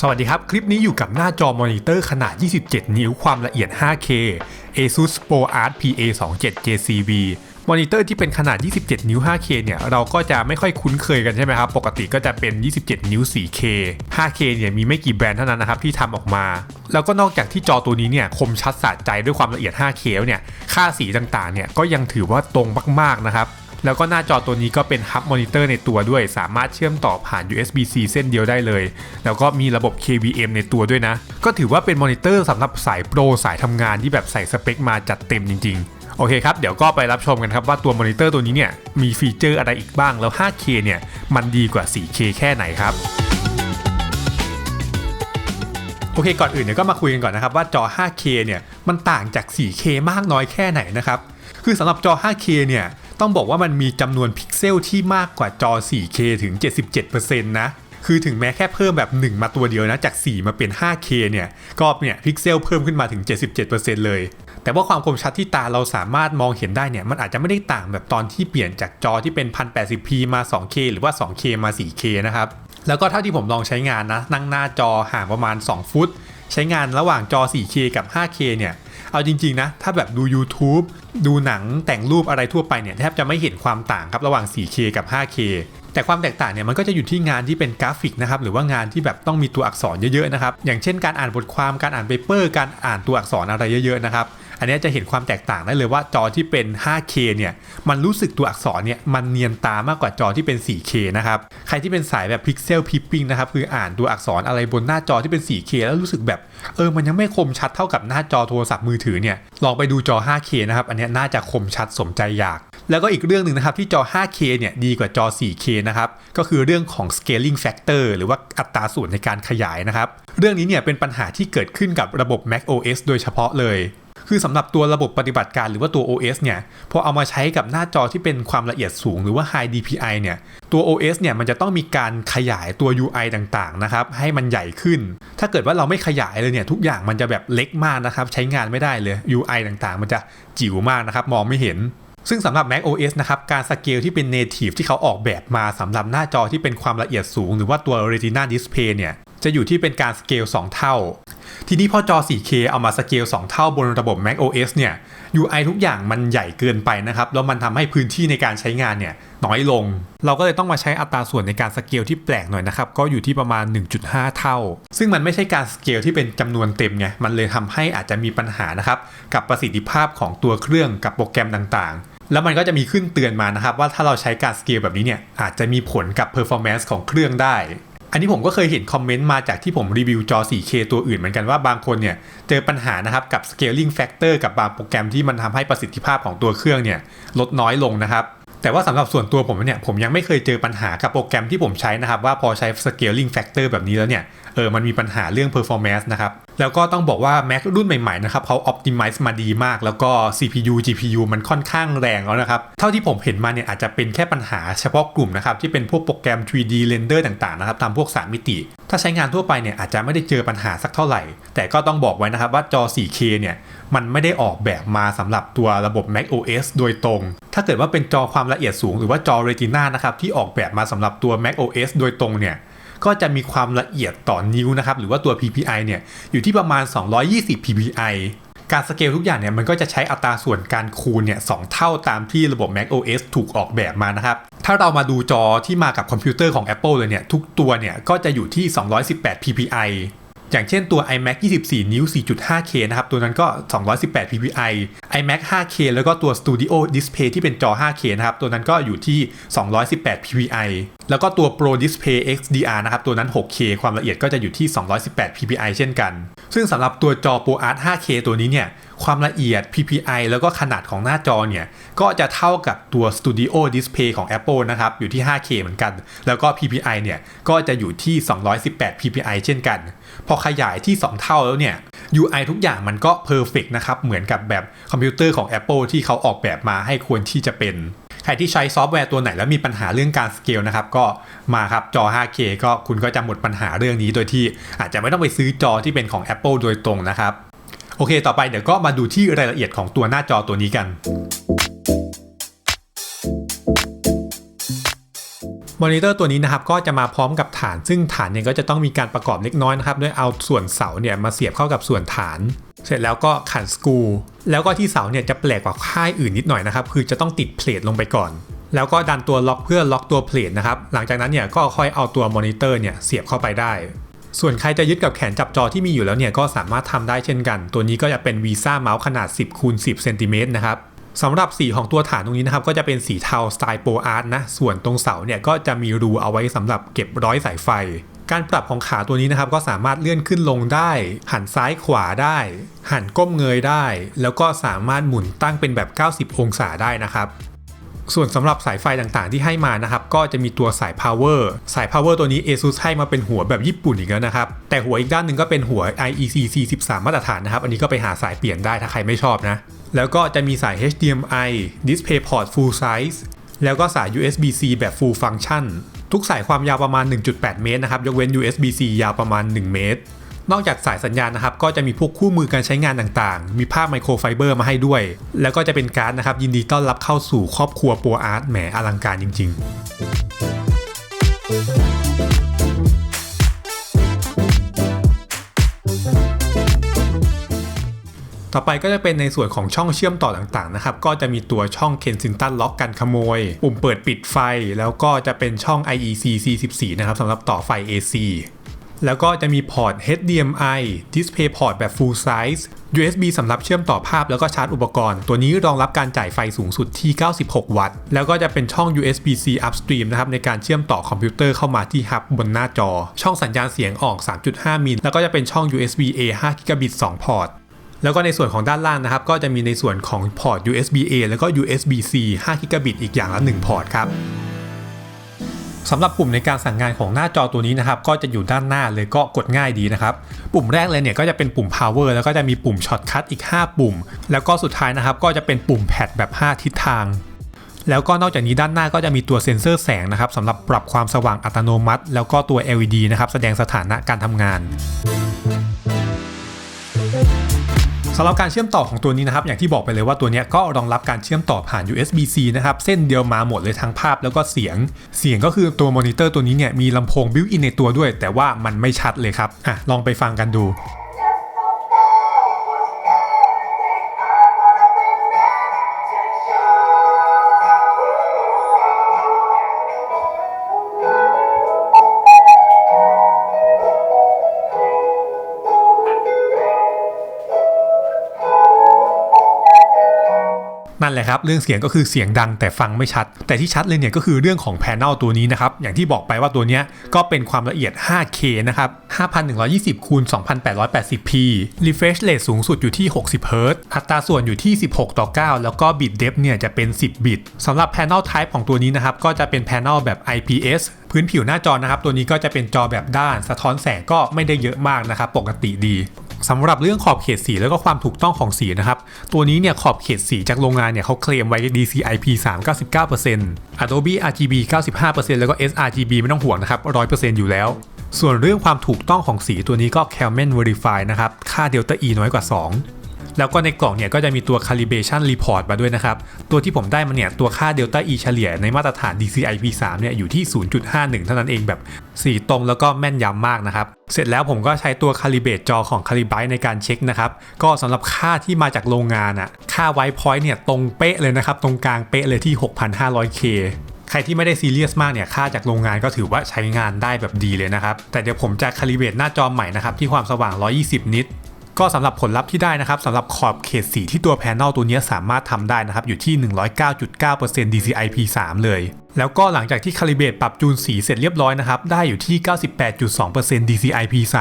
สวัสดีครับ คลิปนี้อยู่กับหน้าจอมอนิเตอร์ขนาด 27 นิ้วความละเอียด 5K ASUS ProArt PA27 JCV มอนิเตอร์ที่เป็นขนาด 27 นิ้ว 5K เนี่ย เราก็จะไม่ค่อยคุ้นเคยกันใช่ไหมครับ ปกติก็จะเป็น 27 นิ้ว 4K 5K เนี่ยมีไม่กี่แบรนด์เท่านั้นนะครับที่ทำออกมา แล้วก็นอกจากที่จอตัวนี้เนี่ยคมชัดสะใจด้วยความละเอียด 5K เนี่ย ค่าสีต่างๆ เนี่ยก็ยังถือว่าตรงมากๆ นะครับ แล้วก็หน้าจอตัวนี้ก็เป็นฮับมอนิเตอร์ในตัวด้วย สามารถเชื่อมต่อผ่าน USB-C เส้นเดียวได้เลย แล้วก็มีระบบ KVM ในตัวด้วยนะ ก็ถือว่าเป็นมอนิเตอร์สำหรับสายโปรสายทำงานที่แบบใส่สเปคมาจัดเต็มจริง ๆโอเคครับ เดี๋ยวก็ไปรับชมกันครับว่าตัวมอนิเตอร์ตัวนี้เนี่ย มีฟีเจอร์อะไรอีกบ้าง แล้ว 5K เนี่ย มันดีกว่า 4K แค่ไหนครับ โอเค ก่อนอื่นเนี่ยก็มาคุยกันก่อนนะครับ ว่าจอ 5K เนี่ย มันต่างจาก 4K มากน้อยแค่ไหนนะครับ คือสำหรับจอ 5K เนี่ย ต้องบอกว่ามันมีจำนวนพิกเซลที่มากกว่าจอ 4K ถึง 77%นะคือถึงแม้แค่เพิ่มแบบ 1 มาตัวเดียวนะ จาก 4 มาเป็น 5K เนี่ยก็เนี่ยพิกเซลเพิ่มขึ้นมาถึง 77%เลย แต่ว่าความคมชัดที่ตาเราสามารถมองเห็นได้เนี่ย มันอาจจะไม่ได้ต่างแบบตอนที่เปลี่ยนจากจอที่เป็น 1080p มา 2K หรือว่า 2K มา 4K นะครับ แล้วก็เท่าที่ผมลองใช้งานนะ นั่งหน้าจอห่างประมาณ 2 ฟุต ใช้งานระหว่างจอ 4K กับ 5K เนี่ยเอาจริง ๆ นะ ถ้าแบบดู YouTube ดูหนังแต่งรูปอะไรทั่วไปเนี่ยแทบจะไม่เห็นความต่างครับระหว่าง 4K กับ 5K แต่ความแตกต่างเนี่ยมันก็จะอยู่ที่งานที่เป็นกราฟิกนะครับหรือว่างานที่แบบต้องมีตัวอักษรเยอะๆนะครับอย่างเช่นการอ่านบทความการอ่านเปเปอร์ การอ่านตัวอักษรอะไรเยอะๆนะครับ อันนี้จะเห็นความแตกต่างได้เลยว่าจอที่เป็น 5K เนี่ยมันรู้สึกตัวอักษรเนี่ยมันเนียนตามากกว่าจอที่เป็น 4K นะครับใครที่เป็นสายแบบพิกเซลพิปปิ้งนะครับคืออ่านตัวอักษรอะไรบนหน้าจอที่เป็น 4K แล้วรู้สึกแบบเออมันยังไม่คมชัดเท่ากับหน้าจอโทรศัพท์มือถือเนี่ยลองไปดูจอ 5K นะครับอันนี้น่าจะคมชัดสมใจอยาก แล้วก็อีกเรื่องหนึ่งนะครับที่จอ 5K เนี่ยดีกว่าจอ 4K นะครับก็คือเรื่องของ scaling factor หรือว่าอัตราส่วนในการขยายนะครับเรื่องนี้เนี่ยเป็นปัญหาที่เกิดขึ้นกับระบบ Mac OS โดยเฉพาะเลย คือสำหรับตัวระบบปฏิบัติการหรือว่าตัว OS เนี่ยพอเอามาใช้กับหน้าจอที่เป็นความละเอียดสูงหรือว่า High DPI เนี่ยตัว OS เนี่ยมันจะต้องมีการขยายตัว UI ต่างๆนะครับให้มันใหญ่ขึ้น ถ้าเกิดว่าเราไม่ขยายเลยเนี่ยทุกอย่างมันจะแบบเล็กมากนะครับใช้งานไม่ได้เลย UI ต่างๆ มันจะจิ๋วมากนะครับมองไม่เห็นซึ่งสำหรับ Mac OS นะครับ การสเกลที่เป็น Native ที่เขาออกแบบมาสำหรับหน้าจอที่เป็นความละเอียดสูง หรือว่าตัว Retina Display เนี่ย จะอยู่ที่เป็นการสเกล2 เท่า ทีนี้พอจอ 4K เอามาสเกล 2 เท่าบนระบบ Mac OS เนี่ย UI ทุกอย่างมันใหญ่เกินไปนะครับ แล้วมันทำให้พื้นที่ในการใช้งานเนี่ยน้อยลง เราก็เลยต้องมาใช้อัตราส่วนในการสเกลที่แปลกหน่อยนะครับ ก็อยู่ที่ประมาณ 1.5 เท่า ซึ่งมันไม่ใช่การสเกลที่เป็นจำนวนเต็มไง มันเลยทำให้อาจจะมีปัญหานะครับ กับประสิทธิภาพของตัวเครื่องกับโปรแกรมต่างๆ แล้วมันก็จะมีขึ้นเตือนมานะครับ ว่าถ้าเราใช้การสเกลแบบนี้เนี่ยอาจจะมีผลกับ performance ของเครื่องได้ อันนี้ผมก็เคยเห็นคอมเมนต์มาจากที่ผมรีวิวจอ 4K ตัวอื่นเหมือนกันว่าบางคนเนี่ย เจอปัญหานะครับกับ scaling factor กับบางโปรแกรมที่มันทำให้ประสิทธิภาพของตัวเครื่องเนี่ยลดน้อยลงนะครับแต่ว่าสำหรับส่วนตัวผมเนี่ยผมยังไม่เคยเจอปัญหากับโปรแกรมที่ผมใช้นะครับ ว่าพอใช้ scaling factor แบบนี้แล้วเนี่ยเออมันมีปัญหาเรื่อง performance นะครับแล้วก็ต้องบอกว่า Mac รุ่นใหม่ๆนะครับเขา optimize มาดีมาก แล้วก็ CPU GPU มันค่อนข้างแรงแล้วนะครับ เท่าที่ผมเห็นมาเนี่ยอาจจะเป็นแค่ปัญหาเฉพาะกลุ่มนะครับ ที่เป็นพวกโปรแกรม 3D render ต่างๆนะครับทำพวก 3 มิติ ถ้าใช้งานทั่วไปเนี่ยอาจจะไม่ได้เจอปัญหาสักเท่าไหร่ แต่ก็ต้องบอกไว้นะครับว่าจอ 4K เนี่ยมันไม่ได้ออกแบบมาสำหรับตัวระบบ Mac OS โดยตรง ถ้าเกิดว่าเป็นจอความละเอียดสูง หรือว่าจอ Retina นะครับที่ออกแบบมาสำหรับตัว Mac OS โดยตรงเนี่ย ก็จะมีความละเอียดต่อนิ้วนะครับ หรือว่าตัว PPI เนี่ยอยู่ที่ประมาณ 220 PPI การสเกลทุกอย่างเนี่ยมันก็จะใช้อัตราส่วนการคูณเนี่ยสเท่าตามที่ระบบ Mac OS ถูกออกแบบมานะครับ ถ้าเรามาดูจอที่มากับคอมพิวเตอร์ของ Apple เลยเนี่ย ทุกตัวเนี่ยก็จะอยู่ที่ 218 PPI อย่างเช่นตัว iMac 24 นิ้ว 4.5K นะครับ ตัวนั้นก็ 218 ppi iMac 5K แล้วก็ตัว Studio Display ที่เป็นจอ 5K นะครับ ตัวนั้นก็อยู่ที่ 218 ppi แล้วก็ตัว Pro Display XDR นะครับ ตัวนั้น 6K ความละเอียดก็จะอยู่ที่ 218 ppi เช่นกัน ซึ่งสำหรับตัวจอ ProArt 5K ตัวนี้เนี่ยความละเอียด PPI แล้วก็ขนาดของหน้าจอเนี่ย ก็จะเท่ากับตัว Studio Display ของ Apple นะครับ อยู่ที่ 5K เหมือนกัน แล้วก็ PPI เนี่ย ก็จะอยู่ที่ 218 PPI เช่นกัน พอขยายที่ 2 เท่าแล้วเนี่ย UI ทุกอย่างมันก็ perfect นะครับ เหมือนกับแบบคอมพิวเตอร์ของ Apple ที่เขาออกแบบมาให้ควรที่จะเป็น ใครที่ใช้ซอฟต์แวร์ตัวไหนแล้วมีปัญหาเรื่องการสเกลนะครับ ก็มาครับจอ 5K ก็คุณก็จะหมดปัญหาเรื่องนี้โดยที่อาจจะไม่ต้องไปซื้อจอที่เป็นของ Apple โดยตรงนะครับ โอเค ต่อไปเดี๋ยวก็มาดูที่รายละเอียดของตัวหน้าจอตัวนี้กัน มอนิเตอร์ตัวนี้นะครับก็จะมาพร้อมกับฐาน ซึ่งฐานเนี่ยก็จะต้องมีการประกอบเล็กน้อยนะครับด้วยเอาส่วนเสาเนี่ยมาเสียบเข้ากับส่วนฐาน เสร็จแล้วก็ขันสกรูแล้วก็ที่เสาเนี่ยจะแปลกกว่าค่ายอื่นนิดหน่อยนะครับคือจะต้องติดเพลทลงไปก่อน แล้วก็ดันตัวล็อกเพื่อล็อกตัวเพลทนะครับหลังจากนั้นเนี่ยก็ค่อยเอาตัวมอนิเตอร์เนี่ยเสียบเข้าไปได้ส่วนใครจะยึดกับแขนจับจอที่มีอยู่แล้วเนี่ยก็สามารถทำได้เช่นกัน ตัวนี้ก็จะเป็นวีซ่าเมาส์ขนาด 10คูณ10เซนติเมตรนะครับ สำหรับสีของตัวฐานตรงนี้นะครับ ก็จะเป็นสีเทาสไตล์โปรอาร์ตนะ ส่วนตรงเสาเนี่ยก็จะมีรูเอาไว้สำหรับเก็บร้อยสายไฟ การปรับของขาตัวนี้นะครับ ก็สามารถเลื่อนขึ้นลงได้ หันซ้ายขวาได้ หันก้มเงยได้ แล้วก็สามารถหมุนตั้งเป็นแบบ 90 องศาได้นะครับส่วนสำหรับสายไฟต่างๆ ที่ให้มานะครับ ก็จะมีตัวสาย power สาย power ตัวนี้ ASUS ให้มาเป็นหัวแบบญี่ปุ่นอีกแล้วนะครับ แต่หัวอีกด้านหนึ่งก็เป็นหัว IEC C13 มาตรฐานนะครับ อันนี้ก็ไปหาสายเปลี่ยนได้ถ้าใครไม่ชอบนะ แล้วก็จะมีสาย HDMI DisplayPort Full Size แล้วก็สาย USB-C แบบ Full Function ทุกสายความยาวประมาณ 1.8 เมตรนะครับ ยกเว้น USB-C ยาวประมาณ 1 เมตร นอกจากสายสัญญาณนะครับ ก็จะมีพวกคู่มือการใช้งานต่างๆ มีภาพไมโครไฟเบอร์มาให้ด้วย แล้วก็จะเป็นการ์ดนะครับ ยินดีต้อนรับเข้าสู่ครอบครัวปัวอาร์ตแหมอลังการจริง ๆ ต่อไปก็จะเป็นในส่วนของช่องเชื่อมต่อต่างๆนะครับก็จะมีตัวช่อง Kensington Lock กันขโมย ปุ่มเปิดปิดไฟ แล้วก็จะเป็นช่อง IEC C14 นะครับสำหรับต่อไฟ AC แล้วก็จะมีพอร์ต HDMI DisplayPort แบบ Full Size USB สำหรับเชื่อมต่อภาพแล้วก็ชาร์จอุปกรณ์ ตัวนี้รองรับการจ่ายไฟสูงสุดที่ 96 วัตต์ แล้วก็จะเป็นช่อง USB-C upstream นะครับในการเชื่อมต่อคอมพิวเตอร์เข้ามาที่ฮับบนหน้าจอ ช่องสัญญาณเสียงออก 3.5 มิล แล้วก็จะเป็นช่อง USB A 5 g b 2 พอร์ต แล้วก็ในส่วนของด้านล่างนะครับ ก็จะมีในส่วนของพอร์ต USB A แล้วก็ USB C 5 Gigabit อีกอย่างละ1พอร์ตครับสำหรับปุ่มในการสั่งงานของหน้าจอตัวนี้นะครับ ก็จะอยู่ด้านหน้าเลยก็กดง่ายดีนะครับ ปุ่มแรกเลยเนี่ยก็จะเป็นปุ่ม power แล้วก็จะมีปุ่มช็อตคัทอีก 5 ปุ่ม แล้วก็สุดท้ายนะครับ ก็จะเป็นปุ่มแพดแบบ 5 ทิศทาง แล้วก็นอกจากนี้ด้านหน้าก็จะมีตัวเซ็นเซอร์แสงนะครับสำหรับปรับความสว่างอัตโนมัติ แล้วก็ตัว LED นะครับแสดงสถานะการทำงาน สำหรับการเชื่อมต่อของตัวนี้นะครับอย่างที่บอกไปเลยว่าตัวนี้ก็รองรับการเชื่อมต่อผ่าน USB-C นะครับเส้นเดียวมาหมดเลยทั้งภาพแล้วก็เสียง เสียงก็คือตัวมอนิเตอร์ตัวนี้เนี่ยมีลำโพงบิวอินในตัวด้วย แต่ว่ามันไม่ชัดเลยครับอะลองไปฟังกันดู นั่นแหละครับ เรื่องเสียงก็คือเสียงดังแต่ฟังไม่ชัด แต่ที่ชัดเลยเนี่ยก็คือเรื่องของแผนลตัวนี้นะครับ อย่างที่บอกไปว่าตัวเนี้ยก็เป็นความละเอียด 5K นะครับ 5120คูณ 2880p refresh rate สูงสุดอยู่ที่ 60 Hz อัตราส่วนอยู่ที่ 16 ต่อ 9 แล้วก็ bit depth เนี่ยจะเป็น 10 บิตสำหรับ panel type ของตัวนี้นะครับก็จะเป็น panel แบบ IPS พื้นผิวหน้าจอนะครับ ตัวนี้ก็จะเป็นจอแบบด้าน สะท้อนแสงก็ไม่ได้เยอะมากนะครับ ปกติดีสำหรับเรื่องขอบเขตสีแล้วก็ความถูกต้องของสีนะครับ ตัวนี้เนี่ยขอบเขตสีจากโรงงานเนี่ยเขาเคลมไว้ DCI-P 3 99% Adobe RGB 95%แล้วก็ sRGB ไม่ต้องห่วงนะครับ 100%อยู่แล้ว ส่วนเรื่องความถูกต้องของสีตัวนี้ก็ Calman Verify นะครับ ค่า Delta E น้อยกว่า 2 แล้วก็ในกล่องเนี่ยก็จะมีตัว calibration report มาด้วยนะครับ ตัวที่ผมได้มาเนี่ย ตัวค่า delta e เฉลี่ยในมาตรฐาน DCI P3 เนี่ยอยู่ที่ 0.51 เท่านั้นเองแบบสีตรงแล้วก็แม่นยำมากนะครับ เสร็จแล้วผมก็ใช้ตัว calibrate จอของ Calibrite ในการเช็คนะครับ ก็สำหรับค่าที่มาจากโรงงานอะค่า white point เนี่ยตรงเป๊ะเลยนะครับ ตรงกลางเป๊ะเลยที่ 6,500K ใครที่ไม่ได้ซีเรียสมากเนี่ยค่าจากโรงงานก็ถือว่าใช้งานได้แบบดีเลยนะครับ แต่เดี๋ยวผมจะคาลิเบตหน้าจอใหม่นะครับ ที่ความสว่าง 120 นิต ก็สำหรับผลลัพธ์ที่ได้นะครับสำหรับขอบเขตสีที่ตัวแผนลตัวนี้สามารถทำได้นะครับ อยู่ที่ 109.9% DCI P3 เลย แล้วก็หลังจากที่คาลิเบตปรับจูนสีเสร็จเรียบร้อยนะครับ ได้อยู่ที่ 98.2% DCI P3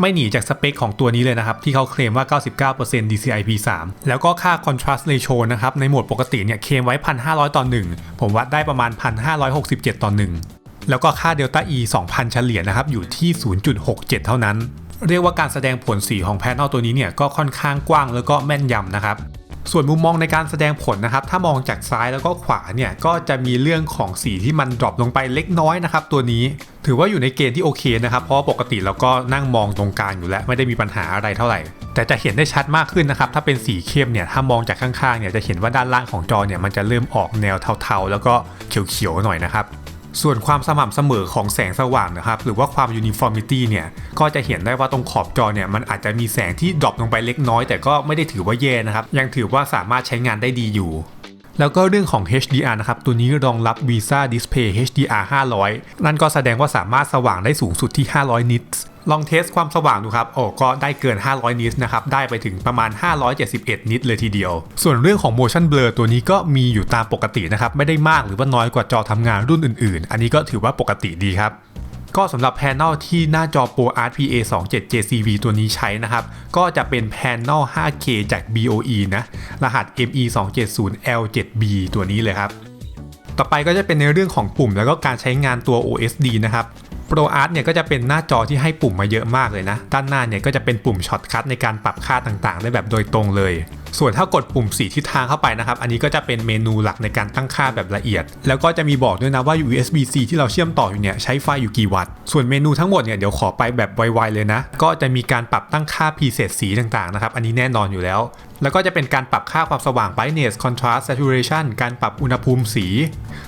ไม่หนีจากสเปคของตัวนี้เลยนะครับ ที่เขาเคลมว่า 99% DCI P3 แล้วก็ค่า contrast ratio นะครับ ในโหมดปกติเนี่ยเคลมไว้ 1,500 ต่อ 1 ผมวัดได้ประมาณ 1,567 ต่อ 1 แล้วก็ค่า delta E 2000 เฉลี่ยนะครับอยู่ที่ 0.67 เท่านั้น เรียกว่าการแสดงผลสีของแพนเนลตัวนี้เนี่ยก็ค่อนข้างกว้างแล้วก็แม่นยำนะครับส่วนมุมมองในการแสดงผลนะครับ ถ้ามองจากซ้ายแล้วก็ขวาเนี่ย ก็จะมีเรื่องของสีที่มันดรอปลงไปเล็กน้อยนะครับ ตัวนี้ถือว่าอยู่ในเกณฑ์ที่โอเคนะครับ เพราะปกติเราก็นั่งมองตรงกลางอยู่แล้ว ไม่ได้มีปัญหาอะไรเท่าไหร่ แต่จะเห็นได้ชัดมากขึ้นนะครับ ถ้าเป็นสีเข้มเนี่ย ถ้ามองจากข้างๆเนี่ยจะเห็นว่าด้านล่างของจอเนี่ยมันจะเริ่มออกแนวเทาๆ แล้วก็เขียวๆหน่อยนะครับ ส่วนความสม่ำเสมอของแสงสว่างนะครับ หรือว่าความ uniformity เนี่ยก็จะเห็นได้ว่าตรงขอบจอเนี่ยมันอาจจะมีแสงที่ดรอปลงไปเล็กน้อย แต่ก็ไม่ได้ถือว่าแย่นะครับ ยังถือว่าสามารถใช้งานได้ดีอยู่แล้วก็เรื่องของ HDR นะครับ ตัวนี้รองรับ Visa Display HDR 500 นั่นก็แสดงว่าสามารถสว่างได้สูงสุดที่ 500 นิตส์ ลองเทสความสว่างดูครับโอ้ก็ได้เกิน 500 นิตนะครับ ได้ไปถึงประมาณ 571 นิตส์เลยทีเดียว ส่วนเรื่องของ motion blur ตัวนี้ก็มีอยู่ตามปกตินะครับ ไม่ได้มากหรือว่าน้อยกว่าจอทำงานรุ่นอื่นๆ อันนี้ก็ถือว่าปกติดีครับก็สำหรับแผงที่หน้าจอ Pro Art PA 27 JCV ตัวนี้ใช้นะครับ ก็จะเป็นแผง 5K จาก BOE นะ รหัส ME 2 7 0 L7B ตัวนี้เลยครับ ต่อไปก็จะเป็นในเรื่องของปุ่มแล้วก็การใช้งานตัว OSD นะครับ Pro Art เนี่ยก็จะเป็นหน้าจอที่ให้ปุ่มมาเยอะมากเลยนะ ด้านหน้าเนี่ยก็จะเป็นปุ่มช็อตคัทในการปรับค่าต่างๆ ได้แบบโดยตรงเลย ส่วนถ้ากดปุ่มสีทิศทางเข้าไปนะครับ อันนี้ก็จะเป็นเมนูหลักในการตั้งค่าแบบละเอียด แล้วก็จะมีบอกด้วยนะว่า USB-C ที่เราเชื่อมต่ออยู่เนี่ยใช้ไฟอยู่กี่วัตต์ ส่วนเมนูทั้งหมดเนี่ยเดี๋ยวขอไปแบบไวๆเลยนะ ก็จะมีการปรับตั้งค่า preset สีต่างๆนะครับ อันนี้แน่นอนอยู่แล้ว แล้วก็จะเป็นการปรับค่าความสว่าง brightness contrast saturation การปรับอุณหภูมิสี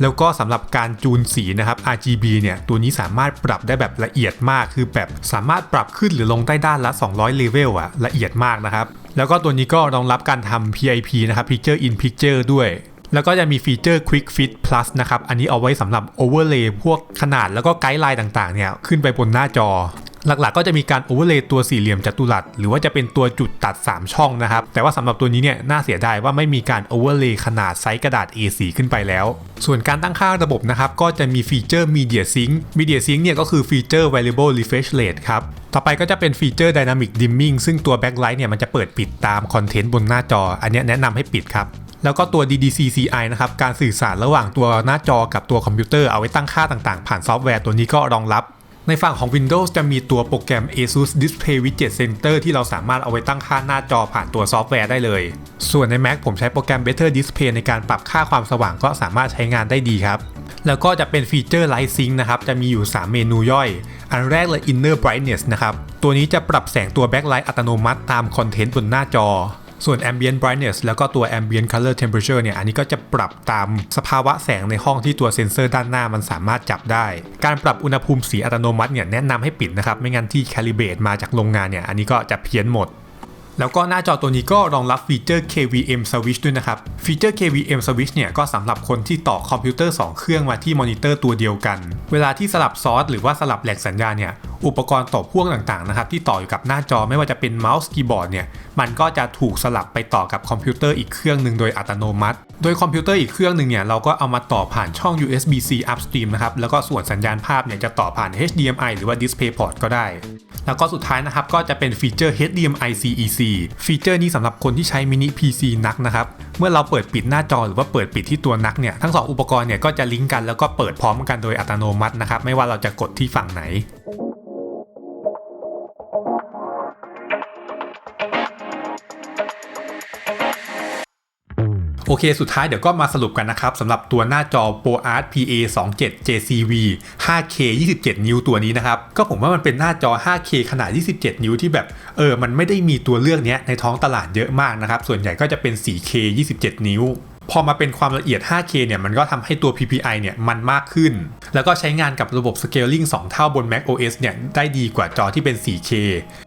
แล้วก็สำหรับการจูนสีนะครับ RGB เนี่ย ตัวนี้สามารถปรับได้แบบละเอียดมาก คือแบบสามารถปรับขึ้นหรือลงใต้ด้านละ 200เลเวลอะละเอียดมากนะครับ แล้วก็ตัวนี้ก็รองรับการทำ PIP นะครับ Picture in Picture ด้วยแล้วก็จะมีฟีเจอร์ Quick Fit Plus นะครับ อันนี้เอาไว้สำหรับ Overlay พวกขนาดแล้วก็ไกด์ไลน์ต่างๆ เนี่ย ขึ้นไปบนหน้าจอ หลักๆ ก็จะมีการ Overlay ตัวสี่เหลี่ยมจัตุรัส หรือว่าจะเป็นตัวจุดตัด 3 ช่องนะครับ แต่ว่าสำหรับตัวนี้เนี่ยน่าเสียดายว่าไม่มีการ Overlay ขนาดไซส์กระดาษ A4 ขึ้นไปแล้ว ส่วนการตั้งค่าระบบนะครับ ก็จะมีฟีเจอร์ Media Sync Media Sync เนี่ยก็คือฟีเจอร์ Variable Refresh Rate ครับ ต่อไปก็จะเป็นฟีเจอร์ Dynamic Dimming ซึ่งตัว Backlight เนี่ยมันจะเปิดปิดตามคอนเทนต์บนหน้าจอ อันนี้แนะนำให้ปิดครับแล้วก็ตัว DDCCI นะครับ การสื่อสารระหว่างตัวหน้าจอกับตัวคอมพิวเตอร์เอาไว้ตั้งค่าต่างๆ ผ่านซอฟต์แวร์ตัวนี้ก็รองรับ ในฝั่งของ Windows จะมีตัวโปรแกรม ASUS Display Widget Center ที่เราสามารถเอาไว้ตั้งค่าหน้าจอผ่านตัวซอฟต์แวร์ได้เลย ส่วนใน Mac ผมใช้โปรแกรม Better Display ในการปรับค่าความสว่างก็สามารถใช้งานได้ดีครับ แล้วก็จะเป็นฟีเจอร์ Light Sync นะครับ จะมีอยู่ 3 เมนูย่อย อันแรกเลย Inner Brightness นะครับ ตัวนี้จะปรับแสงตัว Backlight อัตโนมัติตามคอนเทนต์บนหน้าจอ ส่วน ambient brightness แล้วก็ตัว ambient color temperature เนี่ย อันนี้ก็จะปรับตามสภาวะแสงในห้องที่ตัวเซ็นเซอร์ด้านหน้ามันสามารถจับได้ การปรับอุณหภูมิสีอัตโนมัติเนี่ยแนะนำให้ปิดนะครับ ไม่งั้นที่ calibrate มาจากโรงงานเนี่ย อันนี้ก็จะเพี้ยนหมด แล้วก็หน้าจอตัวนี้ก็รองรับฟีเจอร์ KVM switch ด้วยนะครับ ฟีเจอร์ KVM switch เนี่ยก็สำหรับคนที่ต่อคอมพิวเตอร์ 2 เครื่องมาที่มอนิเตอร์ตัวเดียวกัน เวลาที่สลับซอสหรือว่าสลับแหลกสัญญาณเนี่ย อุปกรณ์ต่อพ่วงต่างๆนะครับที่ต่ออยู่กับหน้าจอไม่ว่าจะเป็นเมาส์คีย์บอร์ดเนี่ย มันก็จะถูกสลับไปต่อกับคอมพิวเตอร์อีกเครื่องหนึ่งโดยอัตโนมัติ โดยคอมพิวเตอร์อีกเครื่องหนึ่งเนี่ยเราก็เอามาต่อผ่านช่อง USB-C upstream นะครับ แล้วก็ส่วนสัญญาณภาพเนี่ยจะต่อผ่าน HDMI หรือว่า DisplayPort ก็ได้ แล้วก็สุดท้ายนะครับก็จะเป็นฟีเจอร์ HDMI CEC ฟีเจอร์นี้สำหรับคนที่ใช้มินิ PC นักนะครับ เมื่อเราเปิดปิดหน้าจอหรือว่าเปิดปิดที่ตัวนักเนี่ยทั้งสองอุปกรณ์เนี่ยก็จะลิงก์กันแล้วก็เปิดพร้อมกันโดยอัตโนมัตินะครับไม่ว่าเราจะกดที่ฝั่งไหน โอเค สุดท้ายเดี๋ยวก็มาสรุปกันนะครับสำหรับตัวหน้าจอ ProArt PA 27 JCV 5K 27 นิ้วตัวนี้นะครับ ก็ผมว่ามันเป็นหน้าจอ 5K ขนาด 27 นิ้วที่แบบ เออ มันไม่ได้มีตัวเลือกเนี้ยในท้องตลาดเยอะมากนะครับ ส่วนใหญ่ก็จะเป็น 4K 27 นิ้วพอมาเป็นความละเอียด 5K เนี่ยมันก็ทำให้ตัว PPI เนี่ยมันมากขึ้น แล้วก็ใช้งานกับระบบ scaling 2 เท่าบน Mac OS เนี่ยได้ดีกว่าจอที่เป็น 4K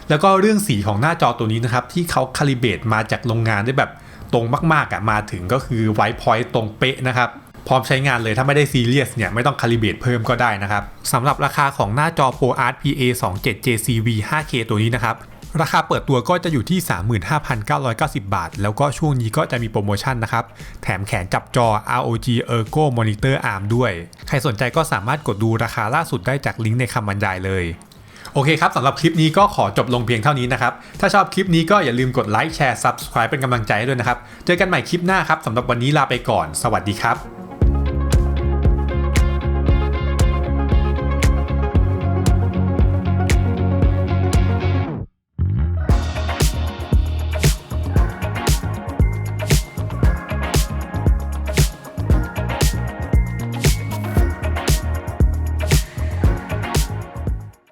แล้วก็เรื่องสีของหน้าจอตัวนี้นะครับ ที่เขาคาลิเบตมาจากโรงงานได้แบบ ตรงมากๆอะมาถึงก็คือไวท์พอยต์ตรงเป๊ะนะครับพร้อมใช้งานเลยถ้าไม่ได้ซีเรียสเนี่ย ไม่ต้องคาลิเบตเพิ่มก็ได้นะครับสำหรับราคาของหน้าจอ ProArt PA 27 JCV 5K ตัวนี้นะครับ ราคาเปิดตัวก็จะอยู่ที่ 35,990 บาท แล้วก็ช่วงนี้ก็จะมีโปรโมชั่นนะครับ แถมแขนจับจอ ROG Ergo Monitor Arm ด้วย ใครสนใจก็สามารถกดดูราคาล่าสุดได้จากลิงก์ในคำบรรยายเลย โอเคครับสำหรับคลิปนี้ก็ขอจบลงเพียงเท่านี้นะครับ ถ้าชอบคลิปนี้ก็อย่าลืมกดไลค์แชร์ Subscribe เป็นกำลังใจให้ด้วยนะครับ เจอกันใหม่คลิปหน้าครับสำหรับวันนี้ลาไปก่อน สวัสดีครับ